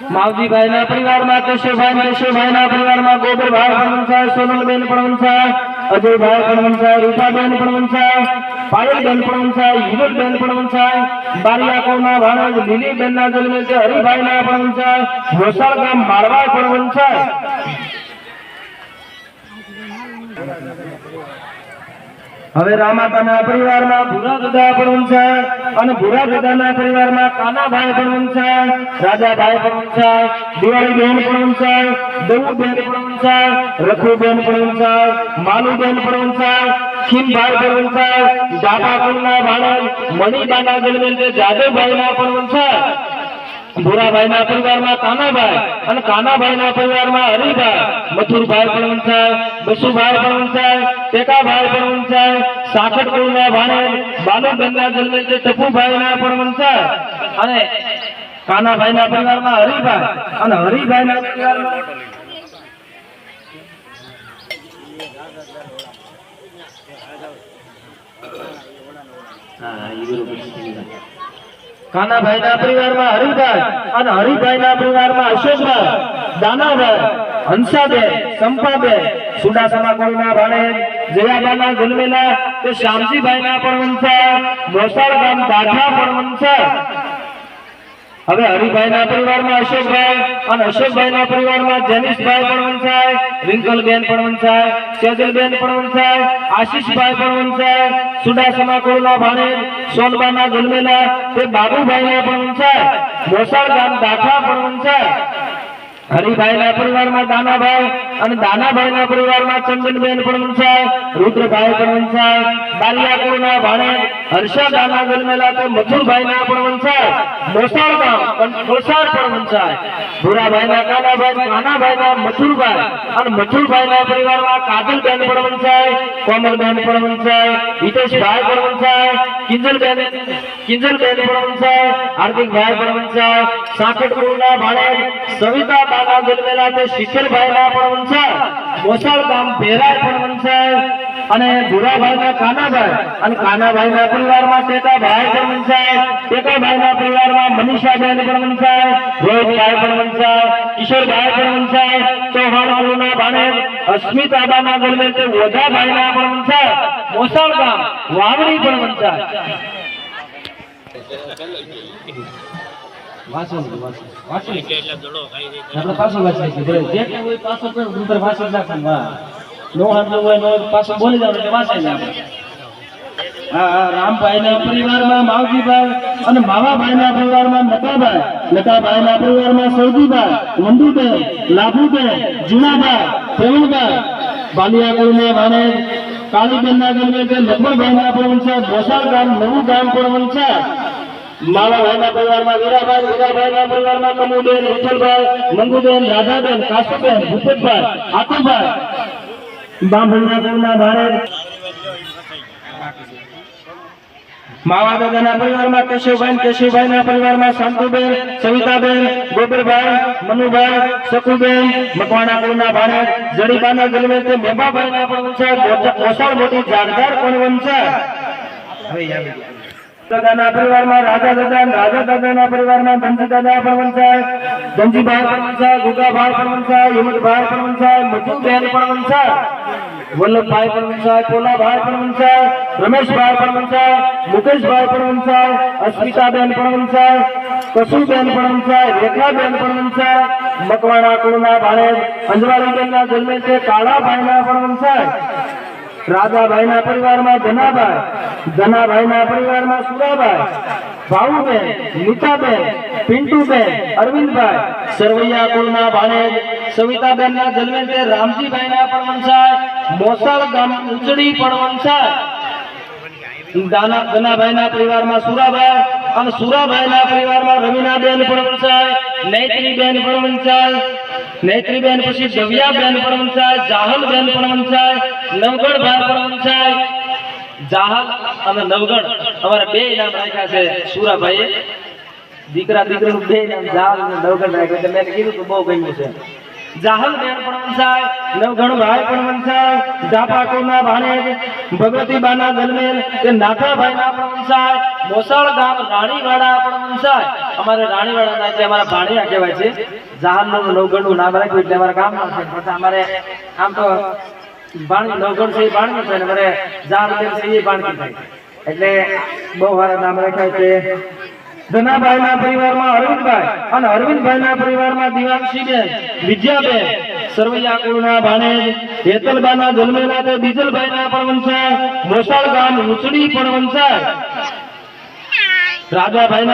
માવજીભાઈ ના પરિવારમાં કેશવભાઈ ને કેશવભાઈ ના પરિવારમાં ગોબરભાઈ પણ સોનલબેન પણ અજયભાઈ પણ રૂપાબેન પણ પાયલબેન પણ હિરલબેન પણ બારિયાકોના ભાણેજ લીલીબેન ના જન્મે છે હરિભાઈ ના પણ મોસાળ ગામ મારવા પણ હવે રામાતાના પરિવારમાં ભૂરા દાદા પણ છે અને ભૂરા દાદાના પરિવારમાં કાનાભાઈ પણ છે, રાજાભાઈ પણ છે, દિવાળીબેન પણ છે, દેવુબેન પણ છે રઘુબેન પણ છે, માલુબેન પણ છે, ખીમભાઈ પણ છે ડાબા કુળના ભાણેજ, મણિબાના જન્મેલ છે જાદવભાઈના પણ છે ભૂરાભાઈના પરિવારમાં કાનાભાઈ અને કાનાભાઈના પરિવારમાં હરિભાઈ. મથુરભાઈ પણ છે બસુભાઈ પણ છે ટેકાભાઈ પણ છે સાખટ ના ભાણે બાલુબેનના જન્મે છે, ટપુભાઈના પણ છે અને કાનાભાઈના પરિવારમાં હરિભાઈ અને હરિભાઈના પરિવારમાં હા એ બરોબર. કાનાભાઈ ના પરિવારમાં હરિભાઈ અને હરિભાઈ ના પરિવારમાં અશોકભાઈ, દાનાભાઈ, હંસાબેન, સંપાબેન સુડાસમા કોળના ભાણે જયાબાના જન્મેલા તે શ્યામજીભાઈ ના પણ વંશા મોસાળ ગામ દાઢા પણ વંશા હવે હરિભાઈ ના પરિવારમાં અશોકભાઈ અને અશોકભાઈ ના પરિવારમાં જનીશભાઈ પણ વંશાય, રિંકલબેન પણ વંશાય, સેજલબેન પણ વંશાય, આશીષભાઈ પણ વંશાય સુડાસમા કોળના ભાણે, સોનબાના જન્મેલા તે બાબુભાઈ ના પણ વંશાય, મોસાળ ગામ દાખા પણ વંશાય. હરિભાઈ ના પરિવારમાં દાનાભાઈ અને દાનાભાઈ ના પરિવારમાં ચંદનબેન પણ વંશાય, રુદ્રભાઈ પણ વંશાય, બાલિયાકુળના ભાણે હર્ષા દાના જન્મેલા તો મથુરભાઈ ના પણ વંશાય મોસાળ ગામ પણ મોસાળ પણ વંશાય ભૂરાભાઈ ના કાનાભાઈ કાનાભાઈ ના મથુરભાઈ અને મથુરભાઈ ના પરિવારમાં કાજલબેન પણ વંશાય કોમલબેન પણ વંશાય હિતેશભાઈ પણ વંશાય કિંજલબેન કિંજલબેન પણ વંશાય હાર્દિકભાઈ પણ વંશાય સાકટ કુળના ભાણે સવિતા બાના જન્મેલા છે શીતલભાઈ ના પણ વંશાય મોસાળ ગામ ભેરાય પણ વંશાય અને ભૂરાભાઈ ના કાનાભાઈ. અને કાનાભાઈ ના પરિવારમાં શેતાભાઈ પણ વંશાય શેતાભાઈ ના પરિવારમાં મનીષાબેન પણ વંશાય રોહિતભાઈ પણ વંશાય કિશોરભાઈ પણ વંશાય ચૌહાણ કુળના ભાણે અસ્મિતાબાના જન્મે તે ઓઝાભાઈ ના પણ વંશાય મોસાળ ગામ વાવણી પણ વંશાય દડો વાંચો વાંચો એટલે પાછો વાસણ ભલે. જે હોય પાછો પણ ઉપર વાસણ નાખવાનું નો હાથલું હોય નો પાછું બોલી જાવ એટલે વાંચાઈ જાય આપણે. હા હા પરિવારમાં અને માવાભાઈના પરિવારમાં નકાભાઈ નકાભાઈ ના પરિવારમાં સૌજીભાઈ વંદુબેન લાભુબેન જુનાભાઈ પ્રવીણભાઈ. બાલિયાકુળના ભાણે કાળીબેન ના ગમે છે ના ગોસાળ ગામ નવું ગામ પણ વંશા માવાભાઈના પરિવારમાં વીરાભાઈ, વીરાભાઈના પરિવારમાં કમુબેન વિઠ્ઠલભાઈ મંગુબેન રાધાબેન કાશુબેન ભૂપતભાઈ, આતુભાઈ. બામણના ભારે માવા દાદાના પરિવારમાં કેશવભાઈ કેશવભાઈના પરિવારમાં શાંતુબેન, સવિતાબેન, ગોબરભાઈ, મનુભાઈ સકુબેન મકવાણા કુળના ભાણે જડીબાના જન્મે તે મેભાભાઈના પણ વંશા ઓસાળ મોટી જાગદાર પણ વંશા દાદાના પરિવારમાં રાજા દાદા રાજા દાદાના પરિવારમાં ધનજી દાદા પણ વંશાય ધનજીભાઈ પણ વંશાય ગુગાભાઈ પણ વંશાય હિંમતભાઈ પણ વંશાય મજુબેન પણ વંશાય વલ્લભભાઈ પણ વંશાય પોલાભાઈ પણ વંશાય રમેશભાઈ પણ વંશાય મુકેશભાઈ પણ વંશાય અસ્મિતાબેન પણ વંશાય કસુબેન પણ વંશાય રેખાબેન પણ વંશાય મકવાણા કુળના ભાણે અંજવાળીબેનના જન્મે છે કાળાભાઈના પણ વંશાય રાજાભાઈના પરિવારમાં ધનાભાઈ ધનાભાઈના પરિવારમાં સુરાભાઈ ભાવુબેન નીતાબેન, પિન્ટુબેન, અરવિંદભાઈ, સરવૈયા કુળના ભાણેજ, સવિતાબેનના જન્મે રામજીભાઈ રામજીભાઈના પણ વંશાય મોસાળ ગામ ઉચડી પણ વંશાય દાના ધનાભાઈના પરિવારમાં સુરાભાઈ અને સુરાભાઈના પરિવારમાં રમીનાબેન પણ વંશાય નૈત્રીબેન પણ વંશાય નૈત્રીબેન પછી દવિયાબેન પણ વંશાય, જાહલબેન પણ વંશાય નવગણભાઈ પણ વંશાય. જાહલ અને નવગણ અમારા બે નામ રાખ્યા છે સુરાભાઈએ. દીકરા દીકરીનું બે નામ જાહલ અને નવગણ રાખ્યું મેં કીધું તો બહુ ગમ્યું છે. જાહલ બેન પણ વંશાય, નવગણ ભાઈ પણ વંશાય ડાપાકોના ભાણેજ ભગવતી બાના ગલમેલ કે નાથાભાઈ ના પણ વંશાય, મોસાળ ગામ રાણીવાડા પણ વંશાય. અમારે રાણીવાડા ના છે અમારા ભાણિયા કહેવાય છે જાહલનું નવગણનું નામ રાખ્યું એટલે અમારા ગામ ના છે અમારે આમ તો ભાણી નવગણ છે એ ભાણકી થાય ને અમારે જાહલ બેન છે એ ભાણકી થાય એટલે બહુ સારા નામ રાખ્યા છે. ધનાભાઈ ના પરિવારમાં અરવિંદભાઈ અને અરવિંદભાઈ ના પરિવારમાં દિવાનસિંહબેન વિદ્યાબેન, સરવૈયા જન્મેલા તે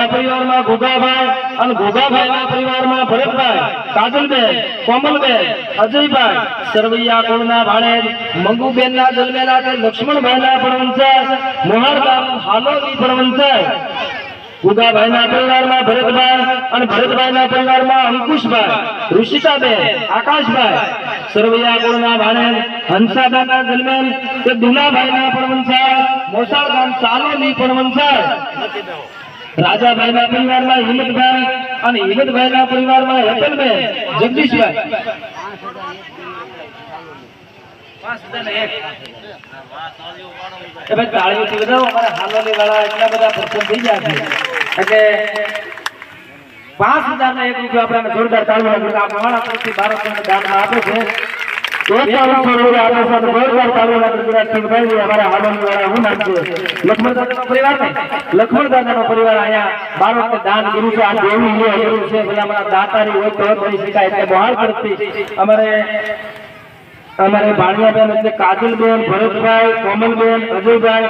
પરિવારમાં ગોગાભાઈ અને ગોગાભાઈ ના પરિવારમાં ભરતભાઈ, કાજલબેન, કોમલબેન, અજયભાઈ, સરવૈયા કુળના ભાણેજ મંગુબેન ના જન્મેલા તે લક્ષ્મણભાઈ ના પણ વંશાય મોહાર ગામ હાલોલી પણ વંશાય ગુગાભાઈ ના પરિવારમાં ભરતભાઈ અને ભરતભાઈ ના પરિવારમાં અંકુશભાઈ ઋષિતાબેન આકાશભાઈ. સરવૈયા કુળના ભાણે હંસાદાના જન્મે તે દુલાભાઈ ના પણ વંશાય મોસાળ ગામ સાલોલી પણ વંશાય રાજાભાઈ ના પરિવારમાં હિંમતભાઈ અને હિંમતભાઈ ના પરિવારમાં હેતલબેન, જગદીશભાઈ. એટલા બધા પ્રસન્ન થઈ ગયા છે. એટલે પાંચ હજાર ના એક રૂપિયા આપણે જોરદાર તાળીઓ આપીને તરફથી ભારતને દાનમાં આપે છે. લક્ષ્મણ પરિવાર ને પરિવાર અહીંયા ભારતને દાન કર્યું છે. આ છે. અમારા દાતારી હોય તો શકાય. બહાર તરફથી અમારે અમારે ભાણિયાબેન એટલે કાજલબેન, ભરતભાઈ, કોમલબેન, અજયભાઈ,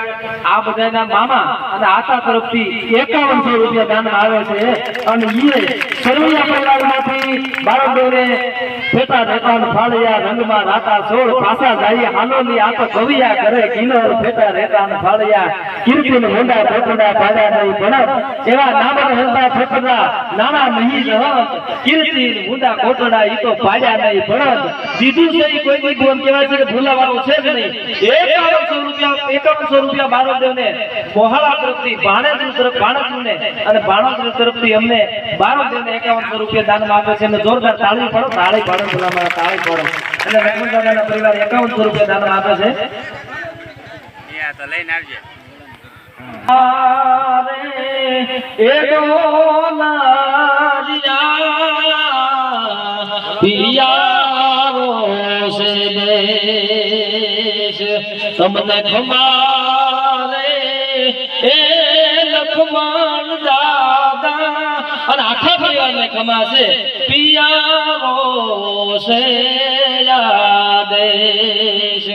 આ બધાના મામા અને આતા તરફથી એકાવનસો રૂપિયા દાન આવે છે. અને ઈએ સરવૈયા પરિવારમાંથી બાળકોને ફેટા રેતાન ફાળિયા રંગમાં રાતા સોળ પાસા જાય હાલોલી, આ તો કવિયા કરે કિનોર ફેટા રેતાન ફાળિયા, કીર્તિન, મોંડા ઠોકડા પાડ્યા નહીં ભણત, એવા નામન હંતા ઠોકડા નાના નહીં રહત કીર્તિન, મોંડા કોટડા ઈ તો પાડ્યા નહીં, ભણત ઈ કોઈ બોમ કહેવાય છે કે ભૂલાવાનું છે જ નહીં. એકાવનસો રૂપિયા એકાવનસો રૂપિયા બારોદેવને મોહાળા તરફથી ભાણેજ તરફ ભાણેજને અને ભાણેજ તરફથી અમને બારોદેવને એકાવનસો રૂપિયા દાનમાં આપે છે. અને જોરદાર તાળી પડો. તાળી પાડો ભલામણ તાળી પાડો. અને લક્ષ્મણ દાદાના પરિવાર એકાવનસો રૂપિયા દાનમાં આપે છે. તો લઈને આવજે. આરે એડો દેશ. તમને ખમારે એ લખમણ દાદા. અને આખા પરિવારને ખમાશે. પિયારો છે યાદેશ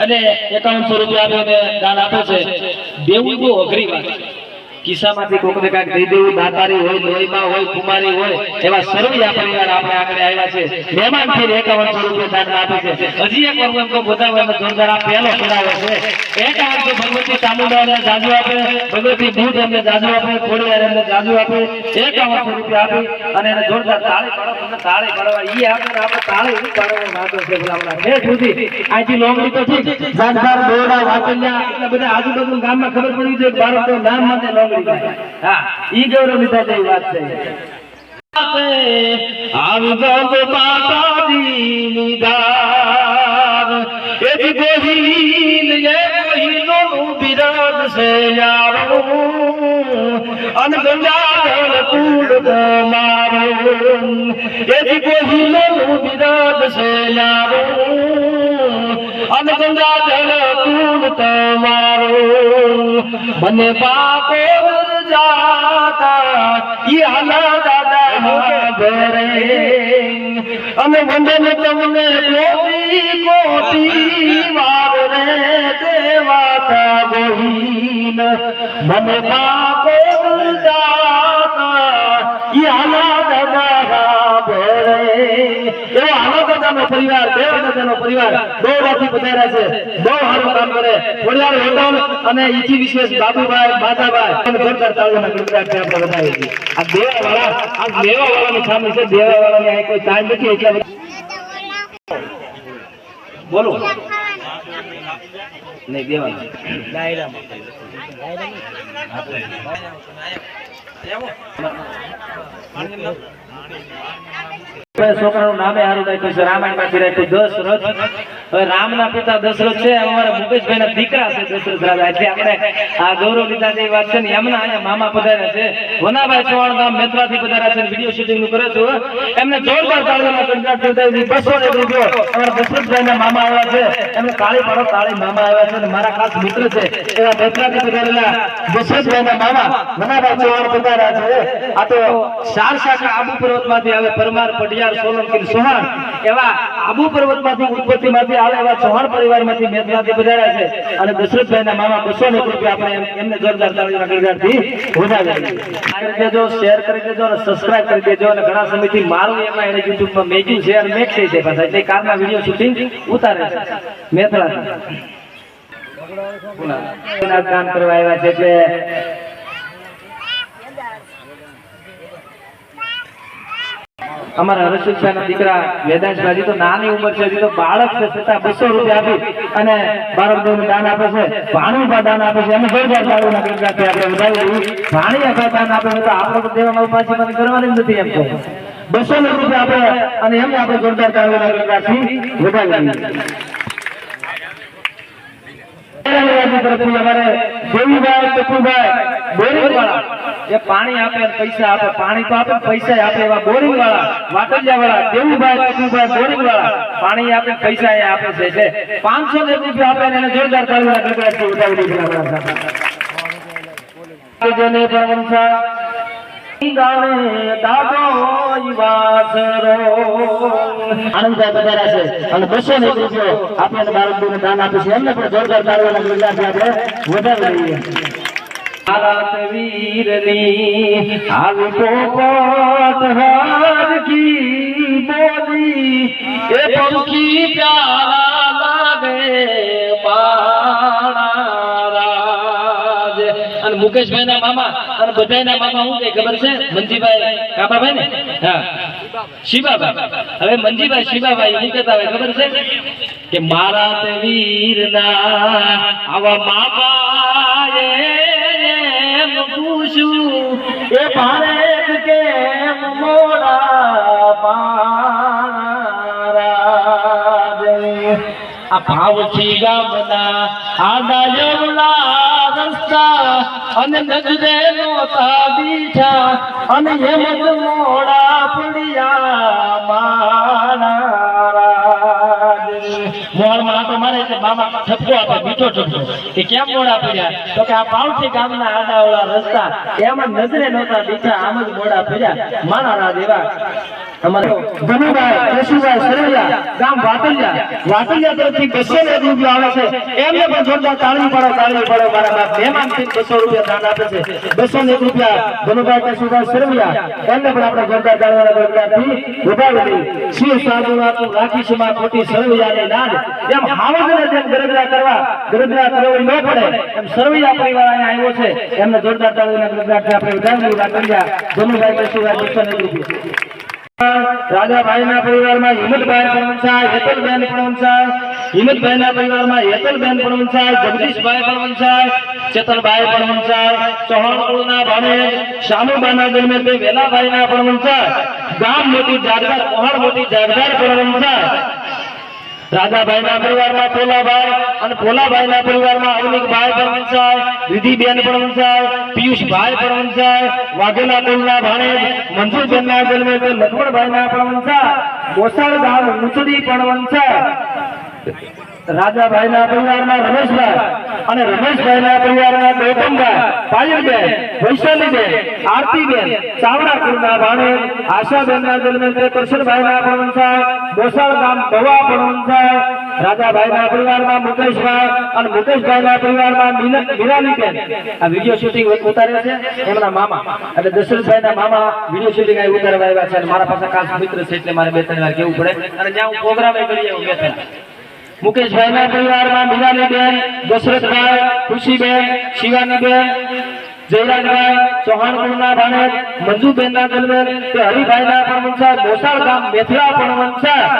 અને એકાવનસો રૂપિયા આપીને દાન આપે છે. દેવું બહુ અઘરી વાત છે. કિસ્સામાંથી કોકને કાંઈક દઈ દેવું, દાતારી હોય, લોહીમાં હોય, કુમારી હોય, એવા સર્વૈયા પરિવાર આપણે આગળ આવ્યા છે. મહેમાનથી એકાવનસો રૂપિયા દાન આપે છે. હજી એક વાર તો બધા જોરદાર આ પહેલો પડાવે છે. એક એકાવનસો ભગવતી ચામુંડાને જાજુ આપે, ભગવતી દૂધ એમને જાજુ આપે, ખોડિયાર એમને જાજુ આપે, એકાવનસો રૂપિયા આપી અને એને જોરદાર તાળી પાડો તાળી પાડવા, ઈ આપે આપણે તાળી ઈ પાડવા માંગે છે પેલા બે સુધી આજી લોમડી તો ઠીક જાનદાર દોરડા, વાતલ્યા, એટલે બધા આજુબાજુ ગામમાં ખબર પડી છે, બાળકો નામ માટે લોમડી થાય હા ઈ ગૌરવ લીધા જેવી વાત છે આવી ગંગ માતાજી નિદાન એથી ગોહિલ એ ગોહિલોનું બિરાજ છે યારો અન ગંગા જળ મારું કુલ તમારું મને પાપો જાતા, ઈ હાલા દાદા ભરે અને વંદન તમને કોટી કોટી વાર રે દેવાતા ગોહીન. મને પાપો જાતા દાદાનો પરિવાર દેવ રાજાનો પરિવાર બહુ રાથી પધાર્યા છે. બહુ સારું કામ કરે. ખોડિયાર હોટલ અને ઈચી વિશેષ બાબુભાઈ માધાભાઈ અને જોરદાર તાળીઓના ગણગડાટથી આપણે વધાવીએ છીએ આ દેવાવાળા આ દેવાવાળાની સામે છે. દેવાવાળાની આ કોઈ તાણ નથી એટલે બોલો. નહીં દેવા ભાઈ છોકરાનું નામે હારું રાખ્યું છે. રામાયણમાંથી રાખ્યું દશરથ હવે રામના પિતા દશરથ છે અમારા મુકેશભાઈ ના દીકરા છે દશરથ રાજા. એટલે આપણે આ ગૌરવ જેવી વાત છે એમના અહીંયા મામા પધાર્યા છે. વનાભાઈ ચૌહાણ ગામ મેત્રાથી પધાર્યા છે વીડિયો શૂટિંગનું કરે છું એમને જોરદાર તાળીઓના બતાવી બસો ને રૂપિયો અમારા દશરથભાઈ ના મામા આવ્યા છે. એમને કાળી પાડો કાળી મામા આવ્યા છે અને મારા ખાસ મિત્ર છે. એવા મેત્રાથી પધારેલા દશરથભાઈ ના મામા વનાભાઈ ચૌહાણ પધાર્યા છે આ તો ચાર શાખા આબુ પર્વતમાંથી આવે પરમાર, પટિયાર, સોલંકી, સોહાણ એવા આબુ પર્વતમાંથી ઉત્પત્તિ માંથી આવે એવા ચૌહાણ પરિવારમાંથી મેઘનાથી પધાર્યા છે અને દશરથભાઈ ના મામા બસો આપણે એમને જોરદાર તાળીના ગણગાટથી વધાવ્યા કરી દેજો શેર કરી દેજો સબસ્ક્રાઇબ કરી દેજો ઘણા સમયથી મારું છે અને મેક છે પાછા. એટલે કારના વીડિયો શૂટિંગ ઉતારે મેથરાથી કામ કરવા આવ્યા છે એટલે અમારા હર્ષિતભાઈ ના દીકરા વેદાંશભાઈ તો નાની ઉંમર છે, હજી તો બાળક છે, છતાં બસો રૂપિયા આપી અને બાળક દાન આપે છે ભાણું પણ દાન આપે છે અમે જોરદાર તાળીઓના ગણગાટથી આપણે વધાવી ભાણી આપણે દાન આપે તો આપણે તો દેવામાં પાછી મને કરવાની નથી એમ તો. બસો ને રૂપિયા આપે અને એમને આપણે જોરદાર તાળીઓના ગણગાટથી વધાવી તરફથી અમારે દેવીભાઈ ટપુભાઈ બોરિંગ વાળા જે પાણી આપે પૈસા આપે. પાણી તો આપે પૈસા આપે એવા બોરિંગ વાળા વાટલિયા વાળા દેવીભાઈ ટપુભાઈ બોરિંગ વાળા પાણી આપે પૈસા એ આપે છે પાંચસો ને રૂપિયા આપે એને જોરદાર ઉઠાવી જેને આનંદભાઈ પધાર્યા છે. અને બસો ને રૂપિયો આપણે બાળકોને દાન આપે છે એમને પણ જોરદાર તાળીઓના ગણગાટથી આપણે. વધાવી લઈએ. ભારત વીરની આવી પોપટ હારકી બોલી. એ પંખી પ્યારા લાગે. મુકેશભાઈ ના મામા અને બધા ના મામા શું કે ખબર છે? મંજીભાઈ, કાપાભાઈ ને? હા. શિવાભાઈ હવે મંજીભાઈ શિવાભાઈ શું કહેતા હોય, ખબર છે? કે મારા વીર વીરના આવા મામા પૂછું એ ભારે કેમ મોડા પારા આ ભાવથી ગામના આડા જવલા રસ્તા અને નજરે નોતા બીઠા અને એમ જ મોડા પડ્યા મારા રાજ મારે એટલે કે તો આ પાવથી ગામના આડાવડા રસ્તા, એમ નજરે નહોતા દીઠા આમ જ મોડા પડ્યા. એમને પણ જોરદાર તાળી પાડો તાળી રાજાભાઈ ના પરિવારમાં હિંમતભાઈ પરમસાય હેતલબેન પરમસાય હિંમતભાઈ ના પરિવારમાં હેતલબેન પરમસાય જગદીશભાઈ પરમસાય ચેતનભાઈ પરમસાય ચૌહાણ કુળના ભાણે, શાનુબાના જન્મે તે વેલાભાઈ ના પરમસાય ગામ મોટી જાગદાર મોહણ મોટી જાગદાર પરમસાય રાજાભાઈ ના પરિવારમાં પોલાભાઈ અને પોલાભાઈ ના પરિવારમાં અવનિકભાઈ પરમંસાય વિધિબેન પરમંસાય પિયુષભાઈ પરમંસાય વાઘેલા કુલના ભાણે મંજુરબેન ના જન્મે લક્ષ્મણભાઈ ના પરમંસાય ગોસાળ ગામ પણ પરમંસાય રાજાભાઈ ના પરિવારના રમેશભાઈ અને રમેશભાઈ ના પરિવારના ગૌતમભાઈ પાયલબેન, વૈશાલીબેન, આરતીબેન ચાવડાપુર ના ભાણે આશાબેન ના જન્મે કરશનભાઈ ના પરમંસાય ગોસાળ ગામ ભવા પરમંસાય રાજાભાઈ ના પરિવારમાં મુકેશભાઈ અને મુકેશભાઈ ના પરિવારમાં મીના- આ વીડિયો શૂટિંગ ઉતારે છે એમના મામા. એટલે દશરથભાઈ ના મામા વીડિયો શૂટિંગ અહીં ઉતારવા આવ્યા છે મારા પાસે ખાસ મિત્ર છે એટલે મારે બે ત્રણ વાર કેવું પડે. અને જ્યાં હું પ્રોગ્રામ કરી આવું બે ત્રણ મુકેશભાઈ પરિવારમાં પરિવારમાં મીરાલીબેન દશરથભાઈ, ખુશીબેન શિવાનીબેન જયરાજભાઈ ચૌહાણ કુળના ભાણે મંજુબેન ના જન્મે તે હરિભાઈના વંશાય મોસાળ ગામ મેથરા વંશાય.